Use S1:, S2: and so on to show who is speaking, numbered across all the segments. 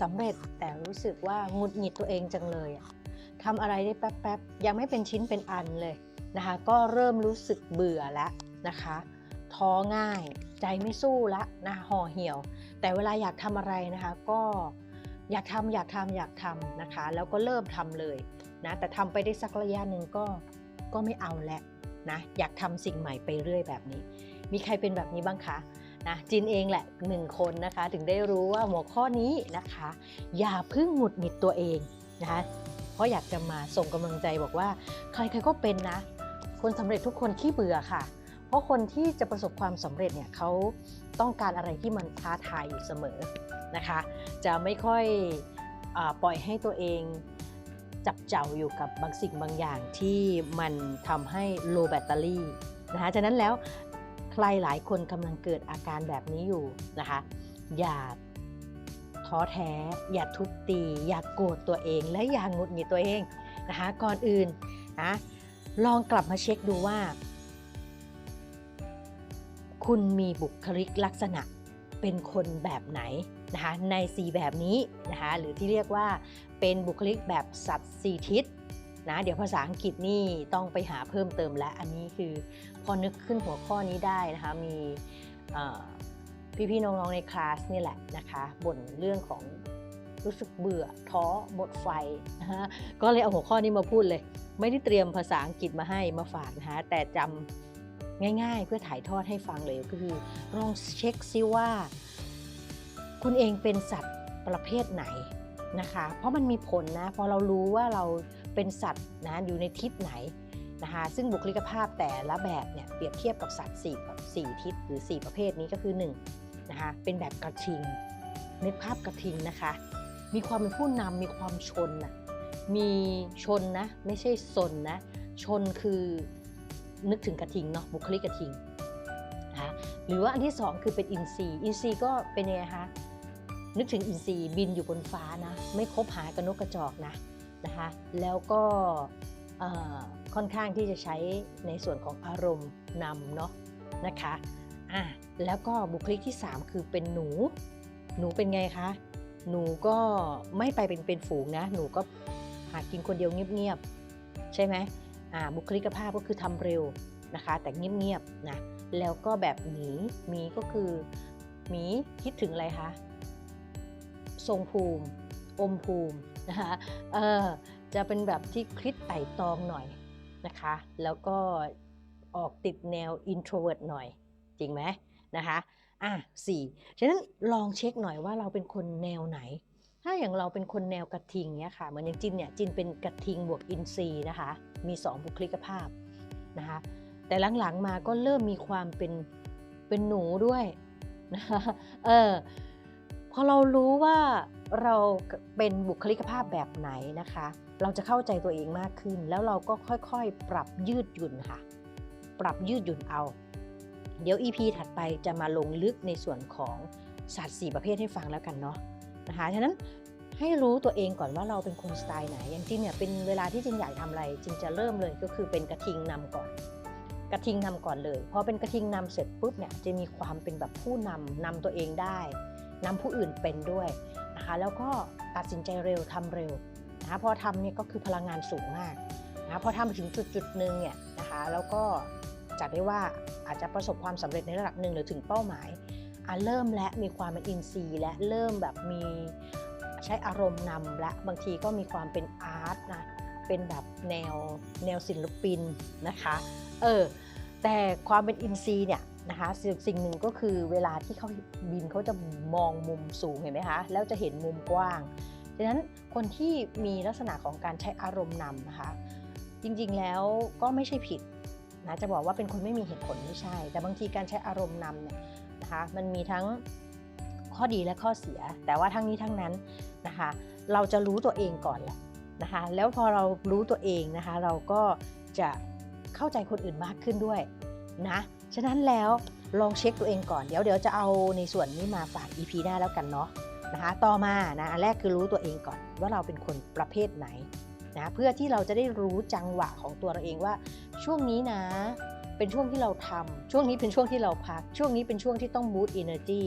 S1: สำเร็จแต่รู้สึกว่าหงุดหงิดตัวเองจังเลยอะทำอะไรได้แป๊บๆยังไม่เป็นชิ้นเป็นอันเลยนะคะ ก็เริ่มรู้สึกเบื่อแล้วนะคะ ท้อง่ายใจไม่สู้ละนะห่อเหี่ยว แต่เวลาอยากทำอะไรนะคะก็อยากทำอยากทำอยากทำนะคะ แล้วก็เริ่มทำเลยนะแต่ทำไปได้สักระยะหนึ่งก็ก็ไม่เอาแล้วนะอยากทำสิ่งใหม่ไปเรื่อยแบบนี้ มีใครเป็นแบบนี้บ้างคะ นะจินเองแหละหนึ่งคนนะคะ ถึงได้รู้ว่าหัวข้อนี้นะคะ อย่าพึ่งหงุดหงิดตัวเองนะคะเพราะอยากจะมาส่งกำลังใจบอกว่า ใครๆก็เป็นนะ คนสำเร็จทุกคนขี้เบื่อค่ะ เพราะคนที่จะประสบความสำเร็จเนี่ยเขาต้องการอะไรที่มันท้าทายอยู่เสมอนะคะ จะไม่ค่อยอปล่อยให้ตัวเองจับเจ้าอยู่กับบางสิ่งบางอย่างที่มันทำให้โลแบตเตอรี่นะคะฉะนั้นแล้ว ใครหลายคนกำลังเกิดอาการแบบนี้อยู่นะคะ อย่าท้อแท้ อย่าทุบตี อย่าโกรธตัวเอง และอย่างงุดหงิดตัวเองนะคะ ก่อนอื่นนะลองกลับมาเช็คดูว่า คุณมีบุคลิกลักษณะเป็นคนแบบไหนนะคะในสีแบบนี้นะคะหรือที่เรียกว่าเป็นบุคลิกแบบสัตว์สีทิศ นะเดี๋ยวภาษาอังกฤษนี่ต้องไปหาเพิ่มเติมและอันนี้คือพอนึกขึ้นหัวข้อนี้ได้นะคะมีพี่ๆน้องๆในคลาสนี่แหละนะคะบ่นเรื่องของรู้สึกเบื่อท้อหมดไฟนะคะก็เลยเอาหัวข้อนี้มาพูดเลย ไม่ได้เตรียมภาษาอังกฤษมาให้มาฝากนะคะแต่จำง่ายๆ เพื่อถ่ายทอดให้ฟังเลยก็คือลองเช็คซิว่า คุณเองเป็นสัตว์ประเภทไหนนะคะ เพราะมันมีผลนะพอเรารู้ว่าเรา เป็นสัตว์นะอยู่ในทิศไหนนะคะซึ่งบุคลิกภาพแต่ละแบบเนี่ยเปรียบเทียบกับสัตว์4กับ4ทิศหรือ 4 ประเภทนี้ก็คือ1นะคะเป็นแบบกระทิงนึกภาพกระทิงนะคะ มีความเป็นผู้นำมีความชนนะมีชนนะไม่ใช่สนนะชนคือนึกถึงกระทิงเนาะบุคลิกกระทิงนะคะหรือว่าอันที่สองคือเป็นอินทรีย์อินทรีย์ก็เป็นไงคะนึกถึงอินทรีย์บินอยู่บนฟ้านะไม่คบหากับนกกระจอกนะ นะคะแล้วก็ค่อนข้างที่จะใช้ในส่วนของอารมณ์นำเนาะนะคะอะแล้วก็บุคลิกที่ 3 คือเป็นหนู หนูเป็นไงคะ หนูก็ไม่ไปเป็นเป็นฝูงนะ หนูก็หากินคนเดียวเงียบๆใช่ไหมอ่าบุคลิกภาพก็คือทำเร็วนะคะ แต่เงียบๆนะแล้วก็แบบหมีหมีก็คือหมีคิดถึงอะไรคะทรงภูมิ อมภูมิ นะคะเออจะเป็นแบบที่คลิดไต่ตองหน่อยนะคะ แล้วก็ออกติดแนว introvert หน่อย จริงไหมนะคะอะสี่ฉะนั้นลองเช็คหน่อยว่าเราเป็นคนแนวไหน ถ้าอย่างเราเป็นคนแนวกระทิงเนี้ยค่ะ เหมือนอย่างจินเนี่ย จินเป็นกระทิงบวกอินทรีย์นะคะ มี 2 บุคลิกภาพนะคะ แต่หลังๆมาก็เริ่มมีความเป็นเป็นหนูด้วยนะคะ เออ พอเรารู้ว่า เราเป็นบุคลิกภาพแบบไหนนะคะ เราจะเข้าใจตัวเองมากขึ้น แล้วเราก็ค่อยๆ ปรับยืดหยุ่นค่ะ ปรับยืดหยุ่นเอา เดี๋ยว EP ถัดไปจะมาลงลึกในส่วนของสัตว์4ประเภทให้ฟังแล้วกันเนาะนะคะฉะนั้นให้รู้ตัวเองก่อนว่าเราเป็นคนสไตล์ไหน อย่างจริงเนี่ยเป็นเวลาที่จินอยากทำอะไรจินจะเริ่มเลยก็คือเป็นกระทิงนำก่อน กระทิงนำก่อนเลยพอเป็นกระทิงนำเสร็จปุ๊บเนี่ยจะมีความเป็นแบบผู้นำนำตัวเองได้นำผู้อื่นเป็นด้วย นะคะแล้วก็ตัดสินใจเร็วทำเร็วนะะพอทำเนี่ยก็คือพลังงานสูงมากนะพอทำไปถึงจุดจุดหนึ่งเนี่ยนะคะแล้วก็จัดได้ว่าอาจจะประสบความสำเร็จในระดับหนึ่งหรือถึงเป้าหมายอเริ่มและมีความเป็นอินทรีย์และเริ่มแบบมีใช้อารมณ์นำและบางทีก็มีความเป็นอาร์ตนะเป็นแบบแนวแนวศิลปินนะคะเออแต่ความเป็นอินทรีย์เนี่ย นะคะสิ่งหนึ่งก็คือเวลาที่เขาบินเขาจะมองมุมสูงเห็นไหมคะแล้วจะเห็นมุมกว้างดังนั้นคนที่มีลักษณะของการใช้อารมณ์นำนะคะ จริงๆแล้วก็ไม่ใช่ผิดนะจะบอกว่าเป็นคนไม่มีเหตุผลไม่ใช่ แต่บางทีการใช้อารมณ์นำเนี่ยนะคะมันมีทั้งข้อดีและข้อเสีย แต่ว่าทั้งนี้ทั้งนั้นนะคะ เราจะรู้ตัวเองก่อนแหละนะคะแล้วพอเรารู้ตัวเองนะคะ เราก็จะเข้าใจคนอื่นมากขึ้นด้วยนะ ฉะนั้นแล้วลองเช็คตัวเองก่อนเดี๋ยวเดี๋ยวจะเอาในส่วนนี้มาฝาก EP หน้าแล้วกันเนาะนะคะต่อมานะอันแรกคือรู้ตัวเองก่อนว่าเราเป็นคนประเภทไหนนะเพื่อที่เราจะได้รู้จังหวะของตัวเราเองว่า ช่วงนี้นะ เป็นช่วงที่เราทำช่วงนี้เป็นช่วงที่เราพัก ช่วงนี้เป็นช่วงที่ต้องบูต t เอเนอร์จี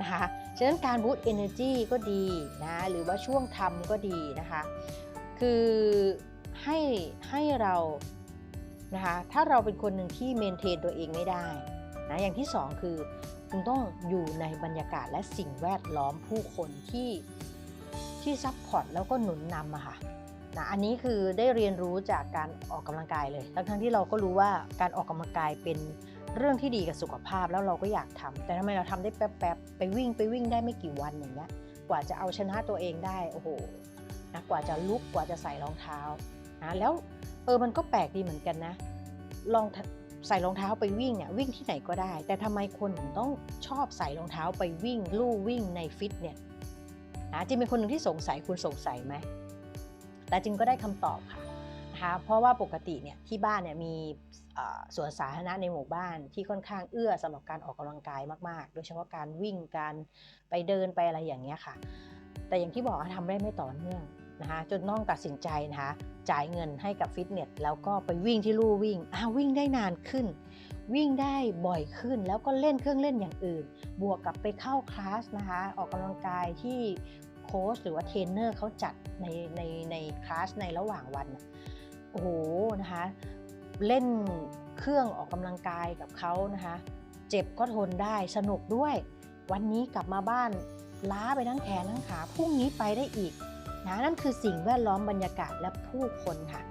S1: นะคะฉะนั้นการบูต energy ก็ดีนะหรือว่าช่วงทำก็ดีนะคะ คือให้ให้เรา นะคะถ้าเราเป็นคนหนึ่งที่เมนเทนตัวเองไม่ได้นะอย่างที่สองคือคุณต้องอยู่ในบรรยากาศและสิ่งแวดล้อมผู้คนที่ที่ซัพพอร์ตแล้วก็หนุนนำอะค่ะนะอันนี้คือได้เรียนรู้จากการออกกำลังกายเลย ทั้งทั้งที่เราก็รู้ว่าการออกกำลังกายเป็นเรื่องที่ดีกับสุขภาพแล้วเราก็อยากทำแต่ทำไมเราทำได้แป๊บๆไปวิ่งไปวิ่งได้ไม่กี่วันอย่างเงี้ยกว่าจะเอาชนะตัวเองได้โอ้โหนะกว่าจะลุกกว่าจะใส่รองเท้านะแล้ว เออมันก็แปลกดีเหมือนกันนะ ลองใส่รองเท้าไปวิ่งเนี่ยวิ่งที่ไหนก็ได้ แต่ทำไมคนถึงต้องชอบใส่รองเท้าไปวิ่ง ลู่วิ่งในฟิตเนี่ยนะจิงเป็นคนหนึ่งที่สงสัยคุณสงสัยไหมแต่จิงก็ได้คำตอบค่ะนะคะเพราะว่าปกติเนี่ยที่บ้านเนี่ยมีเอ่อสวนสาธารณะในหมู่บ้านที่ค่อนข้างเอื้อสำหรับการออกกำลังกายมากๆ โดยเฉพาะการวิ่งการไปเดินไปอะไรอย่างเงี้ยค่ะ แต่อย่างที่บอกว่าทำได้ไม่ต่อเนื่องนะคะจนต้องตัดสินใจนะคะ จ่ายเงินให้กับฟิตเนสแล้วก็ไปวิ่งที่ลู่วิ่งอ้าววิ่งได้นานขึ้น วิ่งได้บ่อยขึ้นแล้วก็เล่นเครื่องเล่นอย่างอื่น บวกกับไปเข้าคลาสนะคะออกกำลังกายที่โค้ชหรือว่าเทรนเนอร์เขาจัดในในในคลาสในระหว่างวันโอ้โหนะคะเล่นเครื่องออกกำลังกายกับเขานะคะเจ็บก็ทนได้สนุกด้วย วันนี้กลับมาบ้านล้าไปทั้งแขนทั้งขาพรุ่งนี้ไปได้อีก นะนั่นคือสิ่งแวดล้อมบรรยากาศและผู้คนค่ะ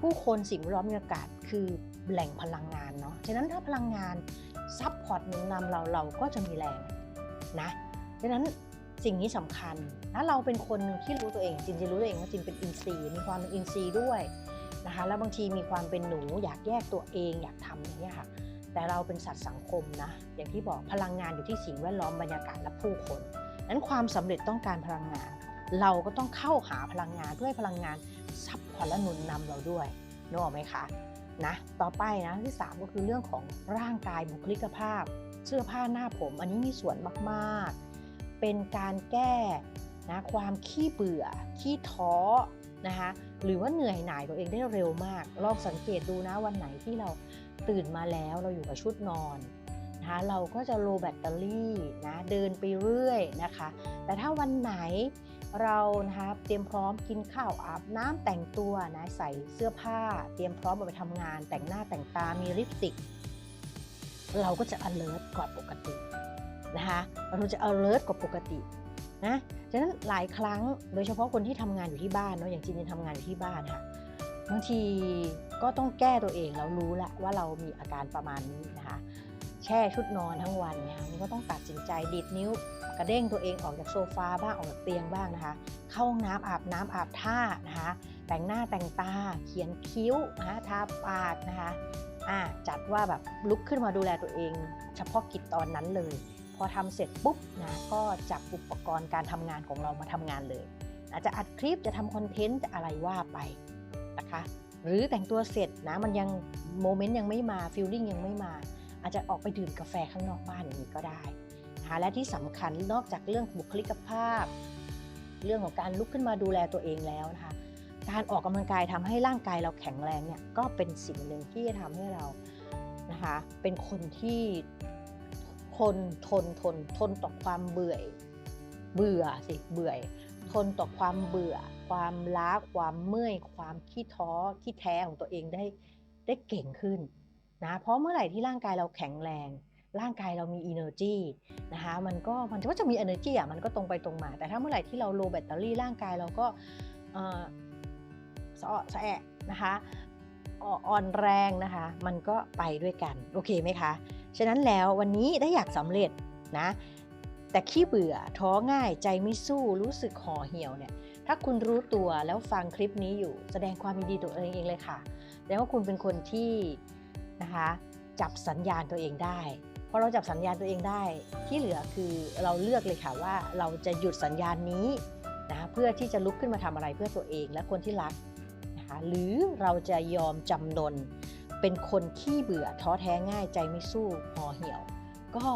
S1: ผู้คนสิ่งแวดล้อมบรรยากาศคือแหล่งพลังงานเนาะฉะนั้นถ้าพลังงานซับพอร์ตหนุนนำเราเราก็จะมีแรงนะฉะนั้นสิ่งนี้สำคัญถ้าเราเป็นคนหนึ่งที่รู้ตัวเองจินจะรู้ตัวเองว่าจินเป็นอินทรีย์มีความเป็นอินทรีย์ด้วยนะคะแล้วบางทีมีความเป็นหนูอยากแยกตัวเองอยากทำอย่างเงี้ยค่ะแต่เราเป็นสัตว์สังคมนะอย่างที่บอกพลังงานอยู่ที่สิ่งแวดล้อมบรรยากาศและผู้คนนั้นความสำเร็จต้องการพลังงาน เราก็ต้องเข้าหาพลังงานเพื่อให้พลังงานซับพอร์ตและหนุนนำเราด้วยนึกออกไหมคะนะต่อไปนะที่ 3 ก็คือเรื่องของร่างกายบุคลิกภาพ เสื้อผ้าหน้าผม อันนี้มีส่วนมากๆ เป็นการแก้นะความขี้เบื่อ ขี้ท้อนะคะหรือว่าเหนื่อยหน่ายตัวเองได้เร็วมาก ลองสังเกตดูนะวันไหนที่เราตื่นมาแล้วเราอยู่กับชุดนอนนะคะเราก็จะโลแบตเตอรี่นะเดินไปเรื่อยนะคะ แต่ถ้าวันไหน เรานะคะเตรียมพร้อมกินข้าวอาบน้ำแต่งตัวนะใส่เสื้อผ้า เตรียมพร้อมไปทำงาน แต่งหน้าแต่งตามีลิปสติก เราก็จะ alert กว่าปกตินะคะเราจะ alert กว่าปกตินะฉะนั้นหลายครั้งโดยเฉพาะคนที่ทำงานอยู่ที่บ้านเนาะอย่างจินจินทำงานอยู่ที่บ้านค่ะบางทีก็ต้องแก้ตัวเองแล้วรู้แหละว่าเรามีอาการประมาณนี้นะคะแช่ชุดนอนทั้งวันเนี่ยมันก็ต้องตัดสินใจดีดนิ้ว กระเด้งตัวเองออกจากโซฟาบ้างออกจากเตียงบ้างนะคะ เข้าห้องน้ำอาบน้ำอาบท่านะคะ แต่งหน้าแต่งตาเขียนคิ้วนะคะทาปากนะคะอ่าจัดว่าแบบลุกขึ้นมาดูแลตัวเอง เฉพาะกิจตอนนั้นเลย พอทำเสร็จปุ๊บนะก็จับอุปกรณ์การทำงานของเรามาทำงานเลยอาจจะอัดคลิปจะทำคอนเทนต์จะอะไรว่าไปนะคะหรือแต่งตัวเสร็จนะมันยังโมเมนต์ยังไม่มาฟิลลิ่งยังไม่มา อาจจะออกไปดื่มกาแฟข้างนอกบ้านอย่างนี้ก็ได้ นะคะและที่สำคัญนอกจากเรื่องบุคลิกภาพ เรื่องของการลุกขึ้นมาดูแลตัวเองแล้วนะคะการออกกำลังกายทำให้ร่างกายเราแข็งแรงเนี่ยก็เป็นสิ่งหนึ่งที่จะทำให้เรานะคะเป็นคนที่ทนทนทนทนต่อความเบื่อเบื่อสิเบื่อทนต่อความเบื่อ ความล้าความเมื่อย ความขี้ท้อขี้แท้ของตัวเองได้ได้เก่งขึ้นนะเพราะเมื่อไหร่ที่ร่างกายเราแข็งแรง ร่างกายเรามี energy นะคะมันก็มันก็จะมี energy อะมันก็ตรงไปตรงมา แต่ถ้าเมื่อไหร่ที่เราโลแบตเตอรี่ร่างกายเราก็เออสะสะแอะนะคะอ่อนแรงนะคะมันก็ไปด้วยกัน โอเคไหมคะ ฉะนั้นแล้ววันนี้ได้อยากสำเร็จนะแต่ขี้เบื่อท้อง่ายใจไม่สู้รู้สึกห่อเหี่ยวเนี่ยถ้าคุณรู้ตัวแล้วฟังคลิปนี้อยู่ แสดงความยินดีตัวเองเองเลยค่ะแสดงว่าคุณเป็นคนที่นะคะจับสัญญาณตัวเองได้ อเราจับสัญญาณตัวเองได้ ที่เหลือคือเราเลือกเลยค่ะว่าเราจะหยุดสัญญาณนี้นะเพื่อที่จะลุกขึ้นมาทำอะไรเพื่อตัวเองและคนที่รักนะคะหรือเราจะยอมจำนน เป็นคนขี้เบื่อท้อแท้ง่ายใจไม่สู้ห่อเหี่ยว ก็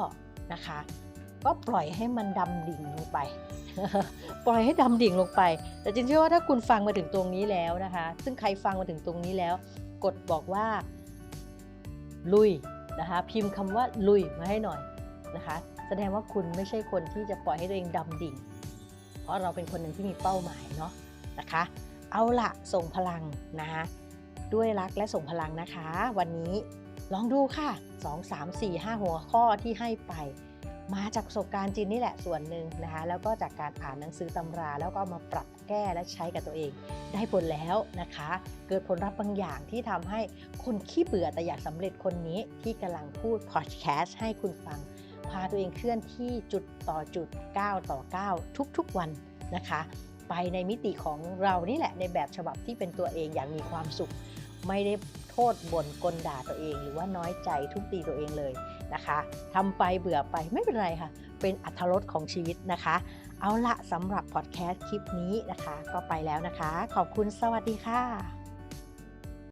S1: นะคะก็ปล่อยให้มันดำดิ่งลงไป ปล่อยให้ดำดิ่งลงไป แต่จริงๆเชื่อว่าถ้าคุณฟังมาถึงตรงนี้แล้วนะคะ ซึ่งใครฟังมาถึงตรงนี้แล้ว กดบอกว่า ลุย นะคะพิมพ์คำว่าลุยมาให้หน่อยนะคะ แสดงว่าคุณไม่ใช่คนที่จะปล่อยให้ตัวเองดำดิ่ง เพราะเราเป็นคนหนึ่งที่มีเป้าหมายเนาะนะคะ เอาละส่งพลังนะคะด้วยรักและส่งพลังนะคะ วันนี้ลองดูค่ะ 2 3 4 5 หัวข้อที่ให้ไป มาจากประสบการณ์จริงนี่แหละส่วนหนึ่งนะคะแล้วก็จากการอ่านหนังสือตำรา แล้วก็มาปรับแก้และใช้กับตัวเอง ได้ผลแล้วนะคะ เกิดผลลัพธ์บางอย่างที่ทำให้คนขี้เบื่อแต่อยากสำเร็จคนนี้ที่กำลังพูดพอดแคสต์ให้คุณฟัง พาตัวเองเคลื่อนที่จุดต่อจุดก้าวต่อก้าวทุกๆวันนะคะ ไปในมิติของเรานี่แหละในแบบฉบับที่เป็นตัวเองอย่างมีความสุข ไม่ได้โทษบ่นกลด่าตัวเอง หรือว่าน้อยใจทุบตีตัวเองเลย นะคะทำไปเบื่อไปไม่เป็นไรค่ะ เป็นอัธรสของชีวิตนะคะ เอาละสำหรับพอดแคสต์คลิปนี้นะคะ ก็ไปแล้วนะคะ ขอบคุณสวัสดีค่ะ